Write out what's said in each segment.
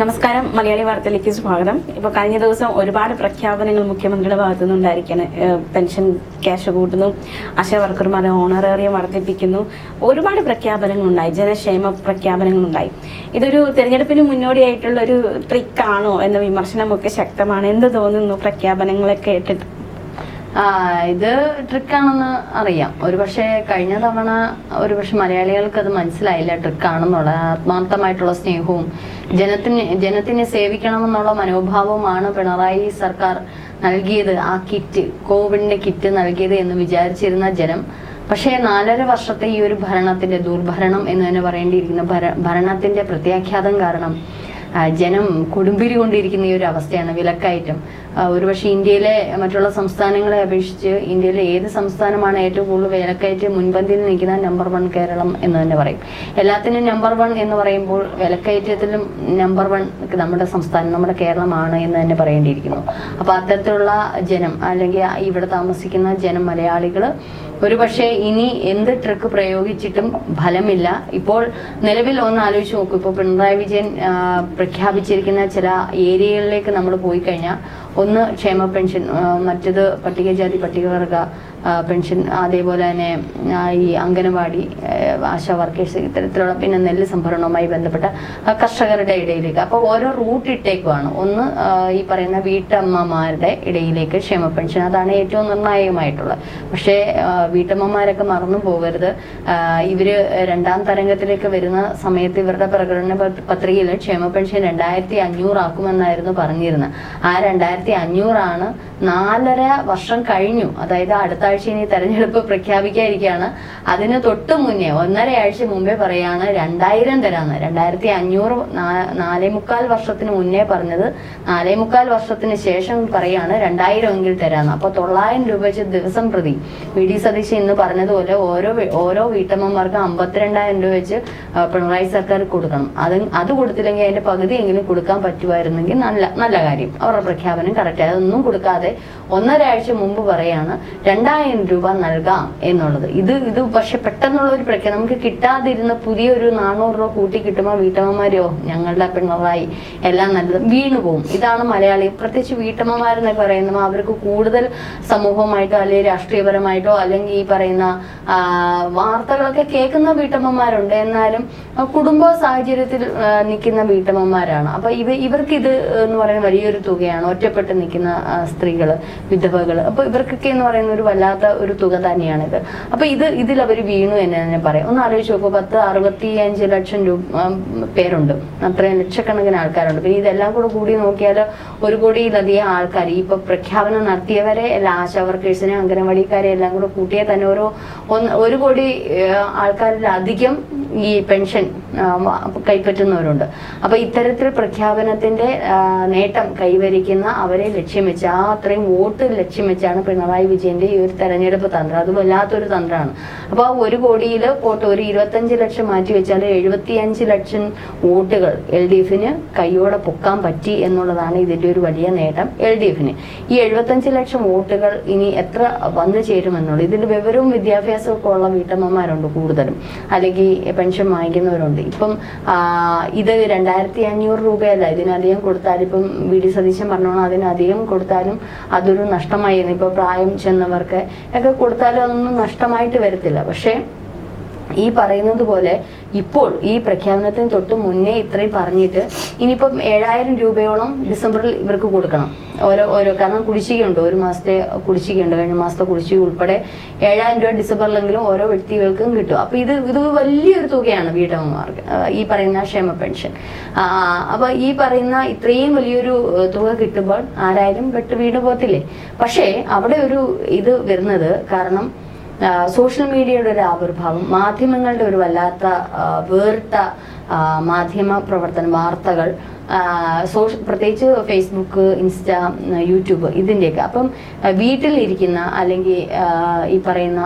നമസ്കാരം. മലയാളി വാർത്തയിലേക്ക് സ്വാഗതം. ഇപ്പൊ കഴിഞ്ഞ ദിവസം ഒരുപാട് പ്രഖ്യാപനങ്ങൾ മുഖ്യമന്ത്രിയുടെ ഭാഗത്തു നിന്നുണ്ടായിരിക്കാണ് പെൻഷൻ ക്യാഷ് കൂട്ടുന്നു ആശാ വർക്കർമാരെ ഓണറേറിയം വർദ്ധിപ്പിക്കുന്നു. ഒരുപാട് പ്രഖ്യാപനങ്ങളുണ്ടായി. ജനക്ഷേമ പ്രഖ്യാപനങ്ങളുണ്ടായി. ഇതൊരു തെരഞ്ഞെടുപ്പിന് മുന്നോടിയായിട്ടുള്ള ഒരു ട്രിക്കാണോ എന്ന വിമർശനമൊക്കെ ശക്തമാണ്. എന്ത് തോന്നുന്നു പ്രഖ്യാപനങ്ങളെ കേട്ടിട്ട്? ആ ഇത് ട്രിക്കാണെന്ന് അറിയാം. ഒരുപക്ഷെ കഴിഞ്ഞ തവണ ഒരുപക്ഷെ മലയാളികൾക്ക് അത് മനസ്സിലായില്ല. ട്രിക്കാണെന്നുള്ള ആത്മാർത്ഥമായിട്ടുള്ള സ്നേഹവും ജനത്തിന് ജനത്തിനെ സേവിക്കണമെന്നുള്ള മനോഭാവവുമാണ് പിണറായി സർക്കാർ നൽകിയത്. ആ കിറ്റ് കോവിഡിന്റെ കിറ്റ് നൽകിയത് എന്ന് വിചാരിച്ചിരുന്ന ജനം. പക്ഷേ നാലര വർഷത്തെ ഈ ഒരു ഭരണത്തിന്റെ ദുർഭരണം എന്ന് തന്നെ പറയേണ്ടിയിരിക്കുന്ന ഭര- ഭരണത്തിന്റെ പ്രത്യാഘാതം കാരണം ജനം കൊടുമ്പിരി കൊണ്ടിരിക്കുന്ന ഈ ഒരു അവസ്ഥയാണ് വിലക്കയറ്റം. ഒരുപക്ഷെ ഇന്ത്യയിലെ മറ്റുള്ള സംസ്ഥാനങ്ങളെ അപേക്ഷിച്ച് ഇന്ത്യയിലെ ഏത് സംസ്ഥാനമാണ് ഏറ്റവും കൂടുതൽ വിലക്കയറ്റം മുൻപന്തിയിൽ നിൽക്കുന്ന നമ്പർ വൺ കേരളം എന്ന് തന്നെ പറയും. എല്ലാത്തിനും നമ്പർ വൺ എന്ന് പറയുമ്പോൾ വിലക്കയറ്റത്തിലും നമ്പർ വൺ നമ്മുടെ സംസ്ഥാനം നമ്മുടെ കേരളമാണ് എന്ന് തന്നെ പറയേണ്ടിയിരിക്കുന്നു. അപ്പൊ അത്തരത്തിലുള്ള ജനം അല്ലെങ്കിൽ ഇവിടെ താമസിക്കുന്ന ജനം മലയാളികൾ ഒരുപക്ഷെ ഇനി എന്ത് ട്രിക്ക് പ്രയോഗിച്ചിട്ടും ഫലമില്ല. ഇപ്പോൾ നിലവിൽ ഒന്ന് ആലോചിച്ച് നോക്കൂ. ഇപ്പോൾ പിണറായി വിജയൻ പ്രഖ്യാപിച്ചിരിക്കുന്ന ചില ഏരിയകളിലേക്ക് നമ്മൾ പോയി കഴിഞ്ഞാൽ ഒന്ന് ക്ഷേമ പെൻഷൻ മറ്റത് പട്ടികജാതി പട്ടികവർഗ പെൻഷൻ അതേപോലെ തന്നെ ഈ അംഗനവാടി ആശാ വർക്കേഴ്സ് ഇത്തരത്തിലുള്ള പിന്നെ നെല്ല് സംഭരണവുമായി ബന്ധപ്പെട്ട കർഷകരുടെ ഇടയിലേക്ക്. അപ്പോൾ ഓരോ റൂട്ട് ഇട്ടേക്കുവാണ്. ഒന്ന് ഈ പറയുന്ന വീട്ടമ്മമാരുടെ ഇടയിലേക്ക് ക്ഷേമ പെൻഷൻ. അതാണ് ഏറ്റവും നിർണായകമായിട്ടുള്ളത്. പക്ഷേ വീട്ടമ്മമാരൊക്കെ മറന്നു പോകരുത്. ഇവർ രണ്ടാം തരംഗത്തിലേക്ക് വരുന്ന സമയത്ത് ഇവരുടെ പ്രകടന പത്ര- പത്രികയിൽ ക്ഷേമ പെൻഷൻ രണ്ടായിരത്തി അഞ്ഞൂറാക്കുമെന്നായിരുന്നു പറഞ്ഞിരുന്നത്. ആ രണ്ടായിരത്തി അഞ്ഞൂറാണ് നാലര വർഷം കഴിഞ്ഞു. അതായത് അടുത്ത ആഴ്ച ഇനി തെരഞ്ഞെടുപ്പ് പ്രഖ്യാപിക്കാതിരിക്കുകയാണ് അതിന് തൊട്ട് മുന്നേ ഒന്നര ആഴ്ച മുമ്പേ പറയാണ് രണ്ടായിരം തരാന്ന്. രണ്ടായിരത്തി അഞ്ഞൂറ് നാലേ മുക്കാൽ വർഷത്തിന് മുന്നേ പറഞ്ഞത്. നാലേ മുക്കാൽ വർഷത്തിന് ശേഷം പറയാണ് രണ്ടായിരം എങ്കിൽ തരാന്ന്. അപ്പൊ തൊള്ളായിരം രൂപ വെച്ച് ദിവസം പ്രതി. വി ഡി ഇന്ന് പറഞ്ഞതുപോലെ ഓരോ ഓരോ വീട്ടമ്മമാർക്കും അമ്പത്തിരണ്ടായിരം രൂപ വെച്ച് പിണറായി സർക്കാർ കൊടുക്കണം. അത് അത് കൊടുത്തില്ലെങ്കിൽ അതിന്റെ പകുതിയെങ്കിലും കൊടുക്കാൻ പറ്റുമായിരുന്നെങ്കിൽ നല്ല നല്ല കാര്യം. അവരുടെ പ്രഖ്യാപനം കറക്റ്റ്. അതൊന്നും കൊടുക്കാതെ ഒന്നര ആഴ്ച മുമ്പ് പറയാണ് രണ്ടായിരം രൂപ നൽകാം എന്നുള്ളത്. ഇത് ഇത് പക്ഷെ പെട്ടെന്നുള്ള ഒരു പ്രഖ്യാപനം. നമുക്ക് കിട്ടാതിരുന്ന പുതിയൊരു നാനൂറ് രൂപ കൂട്ടി കിട്ടുമ്പോൾ വീട്ടമ്മമാരെയോ ഞങ്ങളുടെ പിണറായി എല്ലാം നല്ലത് വീണു പോകും ഇതാണ് മലയാളി. പ്രത്യേകിച്ച് വീട്ടമ്മമാരെന്നൊക്കെ പറയുന്നത് അവർക്ക് കൂടുതൽ സമൂഹമായിട്ടോ അല്ലെങ്കിൽ രാഷ്ട്രീയപരമായിട്ടോ അല്ലെങ്കിൽ ഈ പറയുന്ന വാർത്തകളൊക്കെ കേൾക്കുന്ന വീട്ടമ്മമാരുണ്ട്. എന്നാലും കുടുംബ സാഹചര്യത്തിൽ നിൽക്കുന്ന വീട്ടമ്മമാരാണ്. അപ്പൊ ഇവ ഇവർക്ക് ഇത് എന്ന് പറയുന്ന വലിയൊരു തുകയാണ് ഒറ്റപ്പെട്ട് നിൽക്കുന്ന സ്ത്രീകൾ വിധവകൾ. അപ്പൊ ഇവർക്കൊക്കെ എന്ന് പറയുന്ന ഒരു വല്ലാത്ത ഒരു തുക തന്നെയാണിത്. അപ്പൊ ഇത് ഇതിൽ അവർ വീണു എന്ന് തന്നെ പറയാം. ഒന്ന് ആലോചിച്ച് നോക്കുമ്പോൾ പത്ത് അറുപത്തി അഞ്ച് ലക്ഷം രൂപ പേരുണ്ട്. അത്രയും ലക്ഷക്കണക്കിന് ആൾക്കാരുണ്ട്. പിന്നെ ഇതെല്ലാം കൂടെ കൂടി നോക്കിയാൽ ഒരു കോടിയിലധികം ആൾക്കാർ ഇപ്പൊ പ്രഖ്യാപനം നടത്തിയവരെ എല്ലാ ആശാ വർക്കേഴ്സിനെ അംഗനവാടിക്കാരെ എല്ലാം കൂടെ കൂട്ടിയാൽ തന്നെ ഒരു ഒരു കോടി ആൾക്കാരിലധികം ഈ പെൻഷൻ കൈപ്പറ്റുന്നവരുണ്ട്. അപ്പൊ ഇത്തരത്തിൽ പ്രഖ്യാപനത്തിന്റെ നേട്ടം കൈവരിക്കുന്ന അവരെ ലക്ഷ്യം വെച്ച് ആ അത്രയും വോട്ട് ലക്ഷ്യം വെച്ചാണ് പിണറായി വിജയന്റെ ഈ ഒരു തെരഞ്ഞെടുപ്പ് തന്ത്രം. അത് വല്ലാത്തൊരു തന്ത്രമാണ്. അപ്പൊ ആ ഒരു കോടിയിൽ പോട്ട് ഒരു ഇരുപത്തഞ്ച് ലക്ഷം മാറ്റി വെച്ചാൽ എഴുപത്തിയഞ്ച് ലക്ഷം വോട്ടുകൾ എൽ ഡി എഫിന് കൈയോടെ പൊക്കാൻ പറ്റി എന്നുള്ളതാണ് ഇതിന്റെ ഒരു വലിയ നേട്ടം എൽ ഡി എഫിന്. ഈ എഴുപത്തഞ്ച് ലക്ഷം വോട്ടുകൾ ഇനി എത്ര വന്നു ചേരുമെന്നുള്ളത് ഇതിൽ വിവരവും വിദ്യാഭ്യാസവും ഒക്കെ ഉള്ള വീട്ടമ്മമാരുണ്ട് കൂടുതലും. അല്ലെങ്കിൽ പെൻഷൻ വാങ്ങിക്കുന്നവരുണ്ട്. ഇപ്പം ഇത് രണ്ടായിരത്തി അഞ്ഞൂറ് രൂപയല്ല. ഇതിനധികം കൊടുത്താൽ ഇപ്പം വി ഡി സതീശൻ പറഞ്ഞോണം അതിനധികം കൊടുത്താലും അതൊരു നഷ്ടമായിരുന്നു. ഇപ്പൊ പ്രായം ചെന്നവർക്ക് ഒക്കെ കൊടുത്താലും അതൊന്നും നഷ്ടമായിട്ട് വരത്തില്ല. പക്ഷേ ഈ പറയുന്നത് പോലെ ഇപ്പോൾ ഈ പ്രഖ്യാപനത്തിന് തൊട്ട് മുന്നേ ഇത്രയും പറഞ്ഞിട്ട് ഇനിയിപ്പം ഏഴായിരം രൂപയോളം ഡിസംബറിൽ ഇവർക്ക് കൊടുക്കണം. ഓരോ ഓരോ കാരണം കുടിശ്ശികയുണ്ട്. ഒരു മാസത്തെ കുടിശ്ശികയുണ്ട്. കഴിഞ്ഞ മാസത്തെ കുടിശ്ശിക ഉൾപ്പെടെ ഏഴായിരം രൂപ ഡിസംബറിലെങ്കിലും ഓരോ വ്യക്തികൾക്കും കിട്ടും. അപ്പൊ ഇത് ഇത് വലിയൊരു തുകയാണ് വീട്ടമ്മമാർക്ക്. ഈ പറയുന്ന ക്ഷേമ പെൻഷൻ. അപ്പോൾ അപ്പൊ ഈ പറയുന്ന ഇത്രയും വലിയൊരു തുക കിട്ടുമ്പോൾ ആരായാലും പെട്ട് വീട് പോകത്തില്ലേ? പക്ഷേ അവിടെ ഒരു ഇത് വരുന്നത് കാരണം സോഷ്യൽ മീഡിയയുടെ ഒരു ആവിർഭാവം മാധ്യമങ്ങളുടെ ഒരു വല്ലാത്ത വേർത്ത മാധ്യമ പ്രവർത്തനം വാർത്തകൾ സോഷ്യ പ്രത്യേകിച്ച് ഫേസ്ബുക്ക് ഇൻസ്റ്റ യൂട്യൂബ് ഇതിന്റെയൊക്കെ അപ്പം വീട്ടിലിരിക്കുന്ന അല്ലെങ്കിൽ ഈ പറയുന്ന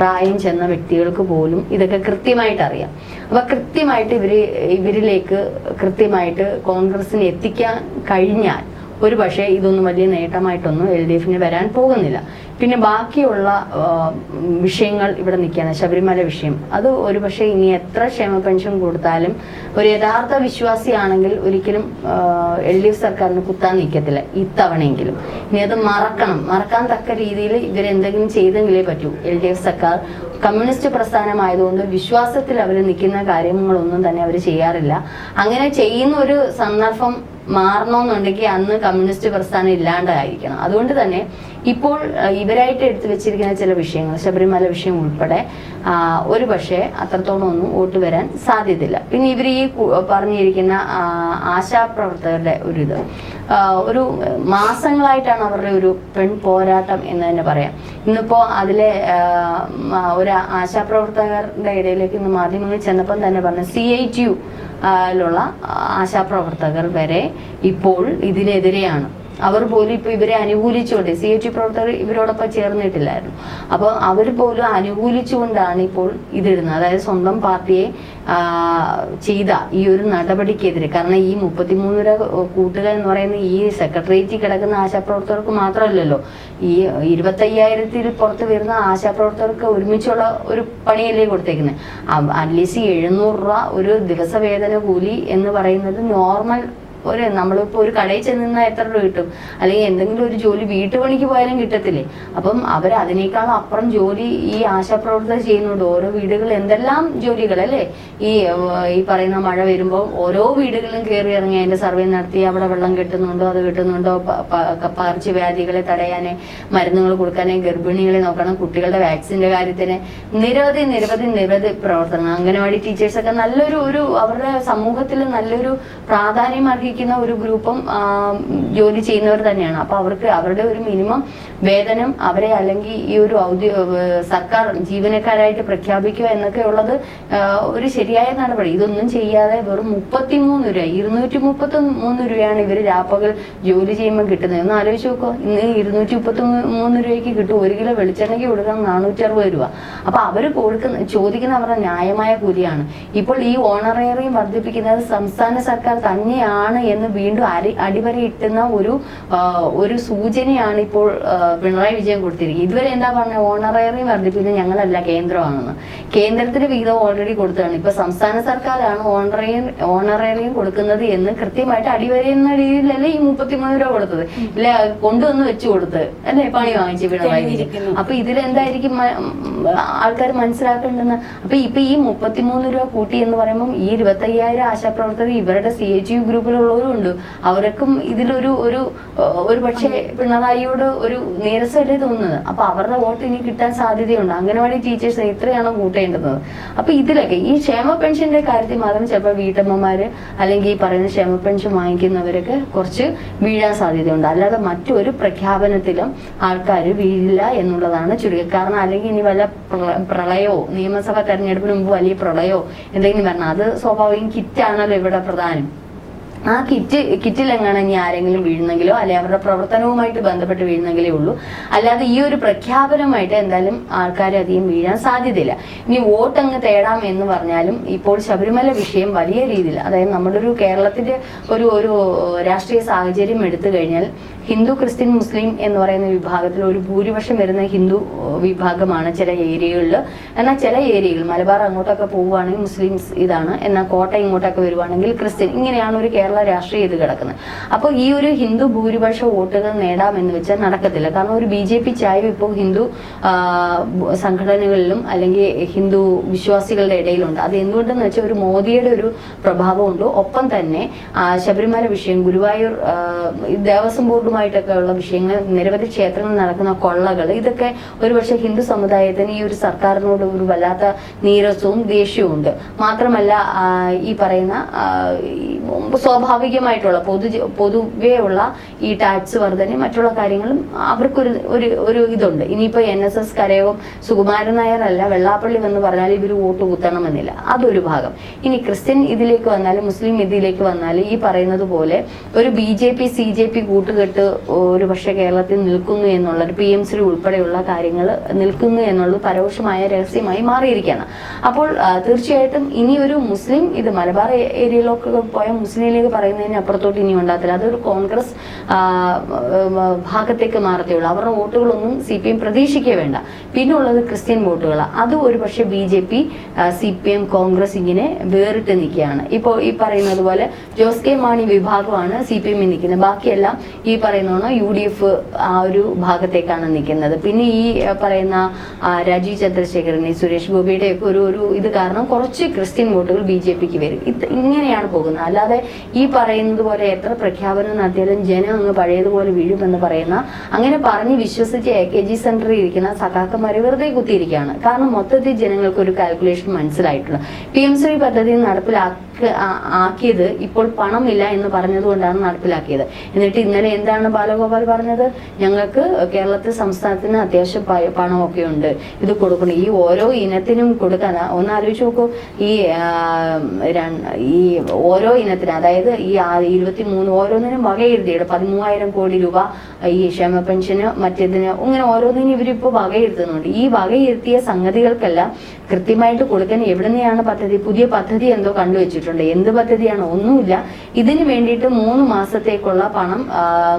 പ്രായം ചെന്ന വ്യക്തികൾക്ക് പോലും ഇതൊക്കെ കൃത്യമായിട്ട് അറിയാം. അപ്പൊ കൃത്യമായിട്ട് ഇവർ ഇവരിലേക്ക് കൃത്യമായിട്ട് കോൺഗ്രസിന് എത്തിക്കാൻ കഴിഞ്ഞാൽ ഒരു പക്ഷേ ഇതൊന്നും വലിയ നേട്ടമായിട്ടൊന്നും എൽ ഡി എഫിന് വരാൻ പോകുന്നില്ല. പിന്നെ ബാക്കിയുള്ള വിഷയങ്ങൾ ഇവിടെ നിൽക്കുകയാണ് ശബരിമല വിഷയം. അത് ഒരു പക്ഷേ ഇനി എത്ര ക്ഷേമ പെൻഷൻ കൊടുത്താലും ഒരു യഥാർത്ഥ വിശ്വാസിയാണെങ്കിൽ ഒരിക്കലും എൽ ഡി എഫ് സർക്കാരിന് കുത്താൻ നിൽക്കത്തില്ല ഇത്തവണയെങ്കിലും. ഇനി അത് മറക്കണം. മറക്കാൻ തക്ക രീതിയിൽ ഇവരെന്തെങ്കിലും ചെയ്തെങ്കിലേ പറ്റൂ. എൽ ഡി എഫ് സർക്കാർ കമ്മ്യൂണിസ്റ്റ് പ്രസ്ഥാനമായതുകൊണ്ട് വിശ്വാസത്തിൽ അവർ നിൽക്കുന്ന കാര്യങ്ങളൊന്നും തന്നെ അവർ ചെയ്യാറില്ല. അങ്ങനെ ചെയ്യുന്ന ഒരു സന്ദർഭം മാറണമെന്നുണ്ടെങ്കിൽ അന്ന് കമ്മ്യൂണിസ്റ്റ് പ്രസ്ഥാനം ഇല്ലാണ്ടായിരിക്കണം. അതുകൊണ്ട് തന്നെ ഇപ്പോൾ ഇവരായിട്ട് എടുത്തു വെച്ചിരിക്കുന്ന ചില വിഷയങ്ങൾ ശബരിമല വിഷയം ഉൾപ്പെടെ ഒരു പക്ഷേ അത്രത്തോളം ഒന്നും വോട്ട് വരാൻ സാധ്യതയില്ല. പിന്നെ ഇവർ ഈ പറഞ്ഞിരിക്കുന്ന ആശാപ്രവർത്തകരുടെ ഒരു ഇത്. ഒരു മാസങ്ങളായിട്ടാണ് അവരുടെ ഒരു പെൺ പോരാട്ടം എന്ന് തന്നെ പറയാം. ഇന്നിപ്പോ അതിലെ ഒരു ആശാപ്രവർത്തകരുടെ ഇടയിലേക്ക് ഇന്ന് മാധ്യമങ്ങളിൽ ചെന്നപ്പം തന്നെ പറഞ്ഞു സി ഐ ടി യു ആശാപ്രവർത്തകർ വരെ ഇപ്പോൾ ഇതിനെതിരെയാണ്. അവർ പോലും ഇപ്പൊ ഇവരെ അനുകൂലിച്ചുകൊണ്ട് സി എച്ച് പ്രവർത്തകർ ഇവരോടൊപ്പം ചേർന്നിട്ടില്ലായിരുന്നു. അപ്പോൾ അവർ പോലും അനുകൂലിച്ചുകൊണ്ടാണ് ഇപ്പോൾ ഇതിടുന്നത്. അതായത് സ്വന്തം പാർട്ടിയെ ചെയ്ത ഈ ഒരു നടപടിക്കെതിരെ. കാരണം ഈ മുപ്പത്തിമൂന്നര കൂട്ടുക എന്ന് പറയുന്ന ഈ സെക്രട്ടേറിയറ്റിൽ കിടക്കുന്ന ആശാപ്രവർത്തകർക്ക് മാത്രമല്ലല്ലോ ഈ ഇരുപത്തയ്യായിരത്തിൽ പുറത്ത് വരുന്ന ആശാപ്രവർത്തകർക്ക് ഒരുമിച്ചുള്ള ഒരു പണിയല്ലേ കൊടുത്തേക്കുന്നത്. അറ്റ്ലീസ്റ്റ് എഴുന്നൂറ് രൂപ ഒരു ദിവസ വേതന കൂലി എന്ന് പറയുന്നത് നോർമൽ ഒരു നമ്മളിപ്പോ ഒരു കടയിൽ ചെന്ന് നിന്നാൽ എത്ര രൂപ കിട്ടും? അല്ലെങ്കിൽ എന്തെങ്കിലും ഒരു ജോലി വീട്ടുപണിക്ക് പോയാലും കിട്ടത്തില്ലേ? അപ്പം അവർ അതിനേക്കാൾ അപ്പുറം ജോലി ഈ ആശാപ്രവർത്തകർ ചെയ്യുന്നുണ്ട്. ഓരോ വീടുകൾ എന്തെല്ലാം ജോലികൾ അല്ലേ? ഈ ഈ പറയുന്ന മഴ വരുമ്പോൾ ഓരോ വീടുകളിലും കയറി ഇറങ്ങി അതിന്റെ സർവേ നടത്തി അവിടെ വെള്ളം കിട്ടുന്നുണ്ടോ അത് കിട്ടുന്നുണ്ടോ പകർച്ചവ്യാധികളെ തടയാന് മരുന്നുകൾ കൊടുക്കാനേ ഗർഭിണികളെ നോക്കണം കുട്ടികളുടെ വാക്സിന്റെ കാര്യത്തിന്. നിരവധി നിരവധി നിരവധി പ്രവർത്തനങ്ങൾ. അംഗനവാടി ടീച്ചേഴ്സൊക്കെ നല്ലൊരു ഒരു അവരുടെ സമൂഹത്തിൽ നല്ലൊരു പ്രാധാന്യം ഒരു ഗ്രൂപ്പും ജോലി ചെയ്യുന്നവർ തന്നെയാണ്. അപ്പൊ അവർക്ക് അവരുടെ ഒരു മിനിമം വേതനം അവരെ അല്ലെങ്കിൽ ഈ ഒരു സർക്കാർ ജീവനക്കാരായിട്ട് പ്രഖ്യാപിക്കുക എന്നൊക്കെ ഉള്ളത് ഒരു ശരിയായ നടപടി. ഇതൊന്നും ചെയ്യാതെ വെറും മുപ്പത്തിമൂന്ന് രൂപ ഇരുന്നൂറ്റി മുപ്പത്തി മൂന്ന് രൂപയാണ് ഇവർ രാപ്പകൽ ജോലി ചെയ്യുമ്പോൾ കിട്ടുന്നത്. ഒന്ന് ആലോചിച്ച് നോക്കോ ഇന്ന് ഇരുന്നൂറ്റി മുപ്പത്തി മൂന്ന് രൂപയ്ക്ക് കിട്ടും. ഒരു കിലോ വെളിച്ചെണ്ണയ്ക്ക് കൊടുക്കാൻ നാനൂറ്റി അറുപത് രൂപ. അപ്പൊ അവർ കൊടുക്കുന്ന ചോദിക്കുന്ന അവരുടെ ന്യായമായ കൂലിയാണ്. ഇപ്പോൾ ഈ ഓണറേറിയം വർദ്ധിപ്പിക്കുന്നത് സംസ്ഥാന സർക്കാർ തന്നെയാണ് എന്ന് വീണ്ടും അരി അടിവരയിട്ടുന്ന ഒരു ഒരു സൂചനയാണ് ഇപ്പോൾ പിണറായി വിജയൻ കൊടുത്തിരിക്കുന്നത്. ഇതുവരെ എന്താ പറഞ്ഞത്? ഓണറേറിയം വർദ്ധിപ്പിക്കുന്നത് ഞങ്ങളല്ല കേന്ദ്രമാണെന്ന്. കേന്ദ്രത്തിന് വിഹിതം ഓൾറെഡി കൊടുത്തതാണ്. ഇപ്പൊ സംസ്ഥാന സർക്കാരാണ് ഓണറേറിയം ഓണറേറിയം കൊടുക്കുന്നത് എന്ന് കൃത്യമായിട്ട് അടിവരയുന്ന രീതിയിലല്ലേ ഈ മുപ്പത്തിമൂന്ന് രൂപ കൊടുത്തത്. ഇല്ല കൊണ്ടുവന്ന് വെച്ചു കൊടുത്ത് അല്ലേ? പണി വാങ്ങിച്ചു പിണറായി വിജയൻ. അപ്പൊ ഇതിലെന്തായിരിക്കും ആൾക്കാർ മനസ്സിലാക്കേണ്ടെന്ന് അപ്പൊ ഇപ്പൊ ഈ മുപ്പത്തിമൂന്ന് രൂപ കൂട്ടി എന്ന് പറയുമ്പോൾ ഈ ഇരുപത്തയ്യായിരം ആശാപ്രവർത്തകർ ഇവരുടെ സി എച്ച് യു ഗ്രൂപ്പിലുള്ളവരും ഉണ്ട് അവർക്കും ഇതിലൊരു ഒരു ഒരു പക്ഷേ പിണറായിയോട് ഒരു നേരസല്ലേ തോന്നുന്നത്. അപ്പൊ അവരുടെ വോട്ട് ഇനി കിട്ടാൻ സാധ്യതയുണ്ട്. അംഗനവാടി ടീച്ചേഴ്സ് ഇത്രയാണ് കൂട്ടേണ്ടത്? അപ്പൊ ഇതിലൊക്കെ ഈ ക്ഷേമ പെൻഷന്റെ കാര്യത്തിൽ മാത്രം ചിലപ്പോൾ വീട്ടമ്മമാര് അല്ലെങ്കിൽ ഈ പറയുന്ന ക്ഷേമ പെൻഷൻ വാങ്ങിക്കുന്നവരൊക്കെ കുറച്ച് വീഴാൻ സാധ്യതയുണ്ട്. അല്ലാതെ മറ്റൊരു പ്രഖ്യാപനത്തിലും ആൾക്കാർ വീഴില്ല എന്നുള്ളതാണ് ചുരുക്കം കാരണം അല്ലെങ്കിൽ ഇനി വല്ല പ്രളയോ നിയമസഭാ തെരഞ്ഞെടുപ്പിന് മുമ്പ് വലിയ പ്രളയോ എന്തെങ്കിലും വരണം. അത് സ്വാഭാവികം കിറ്റാണല്ലോ ഇവിടെ പ്രധാനം. ആ കിറ്റ് കിറ്റിലെങ്ങാണ് ഇനി ആരെങ്കിലും വീഴുന്നെങ്കിലോ അല്ലെ അവരുടെ പ്രവർത്തനവുമായിട്ട് ബന്ധപ്പെട്ട് വീഴുന്നെങ്കിലേ ഉള്ളൂ. അല്ലാതെ ഈ ഒരു പ്രഖ്യാപനമായിട്ട് എന്തായാലും ആൾക്കാർ അധികം വീഴാൻ സാധ്യതയില്ല. ഇനി വോട്ട് അങ്ങ് തേടാം എന്ന് പറഞ്ഞാലും ഇപ്പോൾ ശബരിമല വിഷയം വലിയ രീതിയിൽ അതായത് നമ്മുടെ ഒരു കേരളത്തിന്റെ ഒരു ഒരു രാഷ്ട്രീയ സാഹചര്യം എടുത്തു കഴിഞ്ഞാൽ ഹിന്ദു ക്രിസ്ത്യൻ മുസ്ലിം എന്ന് പറയുന്ന വിഭാഗത്തിൽ ഒരു ഭൂരിപക്ഷം വരുന്ന ഹിന്ദു വിഭാഗമാണ് ചില ഏരിയകളിൽ എന്നാൽ ചില ഏരിയകൾ മലബാർ അങ്ങോട്ടൊക്കെ പോവുകയാണെങ്കിൽ മുസ്ലിംസ് ഇതാണ് എന്നാൽ കോട്ടയം ഇങ്ങോട്ടൊക്കെ വരുവാണെങ്കിൽ ക്രിസ്ത്യൻ ഇങ്ങനെയാണ് ഒരു കേരള രാഷ്ട്രീയ ഇത് കിടക്കുന്നത്. അപ്പോൾ ഈ ഒരു ഹിന്ദു ഭൂരിപക്ഷ വോട്ടുകൾ നേടാമെന്ന് വെച്ചാൽ നടക്കത്തില്ല. കാരണം ഒരു ബി ജെ പി ചായ്വ് ഇപ്പോൾ ഹിന്ദു സംഘടനകളിലും അല്ലെങ്കിൽ ഹിന്ദു വിശ്വാസികളുടെ ഇടയിലുണ്ട്. അത് എന്തുകൊണ്ടെന്ന് വെച്ചാൽ ഒരു മോദിയുടെ ഒരു പ്രഭാവമുണ്ട്. ഒപ്പം തന്നെ ശബരിമല വിഷയം ഗുരുവായൂർ ദേവസ്വം ബോർഡുമായിട്ടൊക്കെ ഉള്ള വിഷയങ്ങൾ നിരവധി ക്ഷേത്രങ്ങളിൽ നടക്കുന്ന കൊള്ളകൾ ഇതൊക്കെ ഒരുപക്ഷെ ഹിന്ദു സമുദായത്തിന് ഈ ഒരു സർക്കാരിനോട് ഒരു വല്ലാത്ത നീരസവും ദേഷ്യവും ഉണ്ട് മാത്രമല്ല ഈ പറയുന്ന സ്വാഭാവികമായിട്ടുള്ള പൊതു പൊതുവേ ഉള്ള ഈ ടാക്സ് വർധനയും മറ്റുള്ള കാര്യങ്ങളും അവർക്കൊരു ഒരു ഒരു ഇതുണ്ട്. ഇനിയിപ്പോ എൻ എസ് എസ് കരയവും സുകുമാരൻ നായർ അല്ല വെള്ളാപ്പള്ളി എന്ന് പറഞ്ഞാൽ ഇവർ വോട്ട് കുത്തണമെന്നില്ല. അതൊരു ഭാഗം. ഇനി ക്രിസ്ത്യൻ ഇതിലേക്ക് വന്നാലും മുസ്ലിം ഇതിലേക്ക് വന്നാലും ഈ പറയുന്നത് പോലെ ഒരു B J P C J P കൂട്ടുകെട്ട് ഒരു പക്ഷേ കേരളത്തിൽ നിൽക്കുന്നു എന്നുള്ളത് പി എം ശ്രീ ഉൾപ്പെടെയുള്ള കാര്യങ്ങൾ നിൽക്കുന്നു എന്നുള്ളത് പരോക്ഷമായ രഹസ്യമായി മാറിയിരിക്കുകയാണ്. അപ്പോൾ തീർച്ചയായിട്ടും ഇനി ഒരു മുസ്ലിം ഇത് മലബാർ ഏരിയയിലൊക്കെ പോയ മുസ്ലിം ലീഗ് പറയുന്നതിന് അപ്പുറത്തോട്ട് ഇനി ഉണ്ടാകത്തില്ല. അതൊരു കോൺഗ്രസ് ഭാഗത്തേക്ക് മാറത്തേ ഉള്ളൂ അവരുടെ വോട്ടുകളൊന്നും സി പി എം പ്രതീക്ഷിക്കേ വേണ്ട. പിന്നെ ഉള്ളത് ക്രിസ്ത്യൻ വോട്ടുകളാണ് അത് ഒരു പക്ഷേ B J P C P M Congress ഇങ്ങനെ വേറിട്ട് നിൽക്കുകയാണ്. ഇപ്പോൾ ഈ പറയുന്നത് പോലെ ജോസ് കെ മാണി വിഭാഗമാണ് സി പി എമ്മിൽ നിൽക്കുന്നത്. ബാക്കിയെല്ലാം ഈ പറയുന്ന യു ഡി എഫ് ആ ഒരു ഭാഗത്തേക്കാണ് നിൽക്കുന്നത്. പിന്നെ ഈ പറയുന്ന രാജീവ് ചന്ദ്രശേഖരനെ സുരേഷ് ഗോപിയുടെ ഒക്കെ ഒരു ഒരു ഇത് കാരണം കുറച്ച് ക്രിസ്ത്യൻ വോട്ടുകൾ ബി ജെ പിക്ക് വരും. ഇങ്ങനെയാണ് പോകുന്നത്. അല്ലാതെ ഈ പറയുന്നത് പോലെ എത്ര പ്രഖ്യാപനം നടത്തിയാലും ജനം അങ്ങ് പഴയതുപോലെ വീഴുമെന്ന് പറയുന്ന അങ്ങനെ പറഞ്ഞ് വിശ്വസിച്ച് എ കെ ജി സെന്ററിൽ ഇരിക്കുന്ന സഖാക്കന്മാരെ വെറുതെ കുത്തിയിരിക്കുകയാണ്. കാരണം മൊത്തത്തിൽ ജനങ്ങൾക്ക് ഒരു കാൽക്കുലേഷൻ മനസ്സിലായിട്ടുള്ള പി എം ശ്രീ പദ്ധതി നടപ്പിലാക്കി ആക്കിയത് ഇപ്പോൾ പണമില്ല എന്ന് പറഞ്ഞതുകൊണ്ടാണ് നടപ്പിലാക്കിയത്. എന്നിട്ട് ഇന്നലെ എന്താണ് ബാലഗോപാൽ പറഞ്ഞത്? ഞങ്ങൾക്ക് കേരളത്തിൽ സംസ്ഥാനത്തിന് അത്യാവശ്യം പണമൊക്കെ ഉണ്ട്. ഇത് കൊടുക്കണം. ഈ ഓരോ ഇനത്തിനും കൊടുക്കാൻ ഒന്ന് ആലോചിച്ച് നോക്കൂ. ഈ ഈ ഓരോ ഇനത്തിന് അതായത് ഈ ഇരുപത്തി മൂന്ന് ഓരോന്നിനും വകയിരുത്തിയിട്ട് പതിമൂവായിരം കോടി രൂപ ഈ ക്ഷേമ പെൻഷന് മറ്റേതിന് ഇങ്ങനെ ഓരോന്നിനും ഇവരിപ്പോൾ വകയിരുത്തുന്നുണ്ട്. ഈ വകയിരുത്തിയ സംഗതികൾക്കെല്ലാം കൃത്യമായിട്ട് കൊടുക്കാൻ എവിടുന്നെയാണ് പദ്ധതി പുതിയ പദ്ധതി എന്തോ കണ്ടുവച്ചിട്ടുണ്ട്. എന്ത് പദ്ധതിയാണ്? ഒന്നുമില്ല. ഇതിന് വേണ്ടിയിട്ട് മൂന്ന് മാസത്തേക്കുള്ള പണം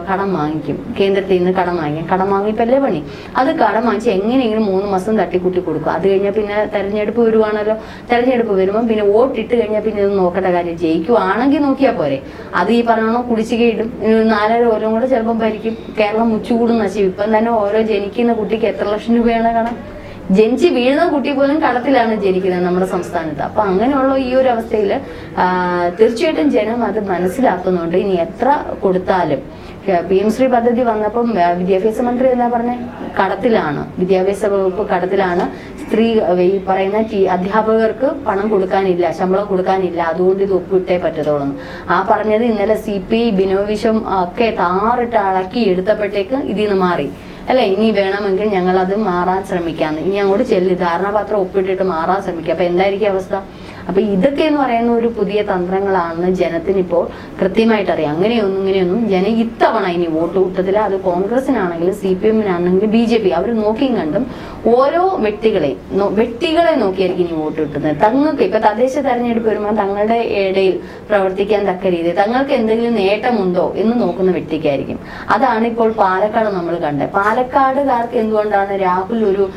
കടം വാങ്ങിക്കും. കേന്ദ്രത്തിൽ നിന്ന് കടം വാങ്ങിക്കും. കടം വാങ്ങിപ്പല്ലേ പണി? അത് കടം വാങ്ങിച്ച് എങ്ങനെയെങ്കിലും മൂന്ന് മാസം തട്ടിക്കൂട്ടി കൊടുക്കും. അത് കഴിഞ്ഞാൽ പിന്നെ തെരഞ്ഞെടുപ്പ് വരുവാണല്ലോ. തെരഞ്ഞെടുപ്പ് വരുമ്പോൾ പിന്നെ വോട്ടിട്ട് കഴിഞ്ഞാൽ പിന്നെ ഇത് നോക്കേണ്ട കാര്യം. ജയിക്കുവാണെങ്കിൽ നോക്കിയാൽ പോരെ. അത് ഈ പറഞ്ഞോ കുടിശ്ശികയിടും. നാലര കൊല്ലം കൂടെ ചിലപ്പോൾ ഭരിക്കും. കേരളം മുച്ചുകൂടും നശിക്കും ഇപ്പം തന്നെ ഓരോ ജനിക്കുന്ന കുട്ടിക്ക് എത്ര ലക്ഷം രൂപയാണ് കടം ജനിച്ച് വീഴുന്ന കുട്ടി പോലും കടത്തിലാണ് ജനിക്കുന്നത് നമ്മുടെ സംസ്ഥാനത്ത്. അപ്പൊ അങ്ങനെയുള്ള ഈ ഒരു അവസ്ഥയിൽ തീർച്ചയായിട്ടും ജനം അത് മനസ്സിലാക്കുന്നുണ്ട്. ഇനി എത്ര കൊടുത്താലും. പി എം ശ്രീ പദ്ധതി വന്നപ്പം വിദ്യാഭ്യാസ മന്ത്രി എന്താ പറഞ്ഞേ? കടത്തിലാണ്. വിദ്യാഭ്യാസ വകുപ്പ് കടത്തിലാണ് സ്ത്രീ ഈ പറയുന്ന അധ്യാപകർക്ക് പണം കൊടുക്കാനില്ല ശമ്പളം കൊടുക്കാനില്ല. അതുകൊണ്ട് ഇത് ഒപ്പിട്ടേ പറ്റത്തുള്ളൂ. ആ പറഞ്ഞത് ഇന്നലെ സി പി ഐ ബിനോവിഷം ഒക്കെ താറിട്ട് അളക്കി എടുത്തപ്പോഴത്തേക്ക് ഇതിൽ നിന്ന് മാറി. അല്ലെ ഇനി വേണമെങ്കിൽ ഞങ്ങൾ അത് മാറാൻ ശ്രമിക്കാന്ന്. ഇനി അങ്ങോട്ട് ചെല്ലി. ധാരണാപത്രം ഒപ്പിട്ടിട്ട് മാറാൻ ശ്രമിക്കുക അപ്പൊ എന്തായിരിക്കും അവസ്ഥ? അപ്പൊ ഇതൊക്കെ എന്ന് പറയുന്ന ഒരു പുതിയ തന്ത്രങ്ങളാണെന്ന് ജനത്തിന് ഇപ്പോൾ കൃത്യമായിട്ട് അറിയാം. അങ്ങനെയൊന്നും ഇങ്ങനെയൊന്നും ജനം ഇത്തവണ ഇനി വോട്ട് കൂട്ടത്തില്ല. അത് കോൺഗ്രസിനാണെങ്കിലും സി പി എമ്മിനാണെങ്കിലും ബി ജെ പി അവർ നോക്കിയും കണ്ടും ഓരോ വ്യക്തികളെ നോ- വ്യക്തികളെ നോക്കിയായിരിക്കും ഇനി വോട്ട് കിട്ടുന്നത്. തങ്ങൾക്ക് ഇപ്പൊ തദ്ദേശ തെരഞ്ഞെടുപ്പ് വരുമ്പോൾ തങ്ങളുടെ ഇടയിൽ പ്രവർത്തിക്കാൻ തക്ക രീതിയിൽ തങ്ങൾക്ക് എന്തെങ്കിലും നേട്ടമുണ്ടോ എന്ന് നോക്കുന്ന വ്യക്തിക്കായിരിക്കും. അതാണ് ഇപ്പോൾ പാലക്കാട് നമ്മൾ കണ്ടത്. പാലക്കാടുകാർക്ക് എന്തുകൊണ്ടാണ് രാഹുൽ ഒരു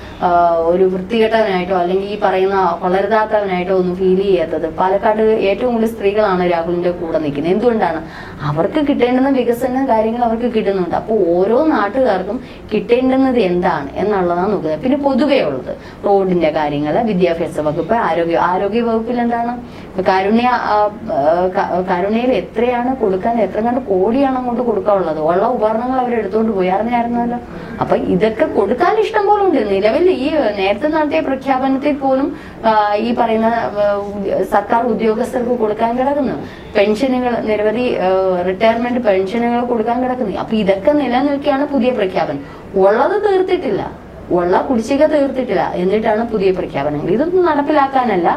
ഒരു വൃത്തികെട്ടവനായിട്ടോ അല്ലെങ്കിൽ ഈ പറയുന്ന വളരുതാത്തവനായിട്ടോ ഒന്നും ഫീൽ ചെയ്യാത്തത്. പാലക്കാട് ഏറ്റവും കൂടുതൽ സ്ത്രീകളാണ് രാഹുലിന്റെ കൂടെ നിൽക്കുന്നത്. എന്തുകൊണ്ടാണ്? അവർക്ക് കിട്ടേണ്ടുന്ന വികസന കാര്യങ്ങൾ അവർക്ക് കിട്ടുന്നുണ്ട്. അപ്പോൾ ഓരോ നാട്ടുകാർക്കും കിട്ടേണ്ടുന്നത് എന്താണ് എന്നുള്ളതാണ് നോക്കുന്നത്. പിന്നെ പൊതുവേ ഉള്ളത്. റോഡിന്റെ കാര്യങ്ങൾ വിദ്യാഭ്യാസ വകുപ്പ് ആരോഗ്യ ആരോഗ്യ വകുപ്പിൽ എന്താണ്? കാരുണ്യ കാരുണ്യയിൽ എത്രയാണ് കൊടുക്കാൻ എത്ര കണ്ട് കോടിയാണ് അങ്ങോട്ട് കൊടുക്കാനുള്ളത്? ഉള്ള ഉപകരണങ്ങൾ അവർ എടുത്തുകൊണ്ട് പോയി. അറിഞ്ഞായിരുന്നല്ലോ അപ്പൊ ഇതൊക്കെ കൊടുക്കാൻ ഇഷ്ടം പോലെ ഉണ്ട്. നിലവിൽ ഈ നേരത്തെ നടത്തിയ പ്രഖ്യാപനത്തിൽ പോലും ഈ പറയുന്ന സർക്കാർ ഉദ്യോഗസ്ഥർക്ക് കൊടുക്കാൻ കിടക്കുന്നു. പെൻഷനുകൾ നിരവധി റിട്ടയർമെന്റ് പെൻഷനുകൾ കൊടുക്കാൻ കിടക്കുന്നു. അപ്പൊ ഇതൊക്കെ നിലനിൽക്കുകയാണ് പുതിയ പ്രഖ്യാപനം. ഉള്ളത് തീർത്തിട്ടില്ല. ഉള്ള കുടിശ്ശിക തീർത്തിട്ടില്ല. എന്നിട്ടാണ് പുതിയ പ്രഖ്യാപനങ്ങൾ. ഇതൊന്നും നടപ്പിലാക്കാനല്ല.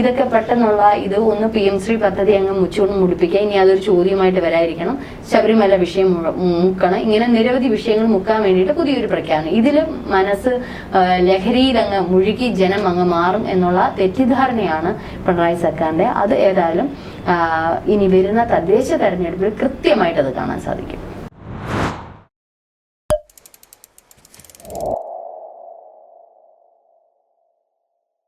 ഇതൊക്കെ പെട്ടെന്നുള്ള ഇത് ഒന്ന് പി എം ശ്രീ പദ്ധതി അങ്ങ് മുച്ചുകൊണ്ട് മുടിപ്പിക്കുക. ഇനി അതൊരു ചോദ്യമായിട്ട് വരായിരിക്കണം ശബരിമല വിഷയം മുക്കണം. ഇങ്ങനെ നിരവധി വിഷയങ്ങൾ മുക്കാൻ വേണ്ടിയിട്ട് പുതിയൊരു പ്രഖ്യാപനം. ഇതിൽ മനസ്സ് ലഹരിയിൽ അങ്ങ് മുഴുകി ജനം അങ്ങ് മാറും എന്നുള്ള തെറ്റിദ്ധാരണയാണ് പിണറായി സർക്കാരിന്റെ. അത് ഏതായാലും ഇനി വരുന്ന തദ്ദേശ തെരഞ്ഞെടുപ്പിൽ കൃത്യമായിട്ട് അത് കാണാൻ സാധിക്കും.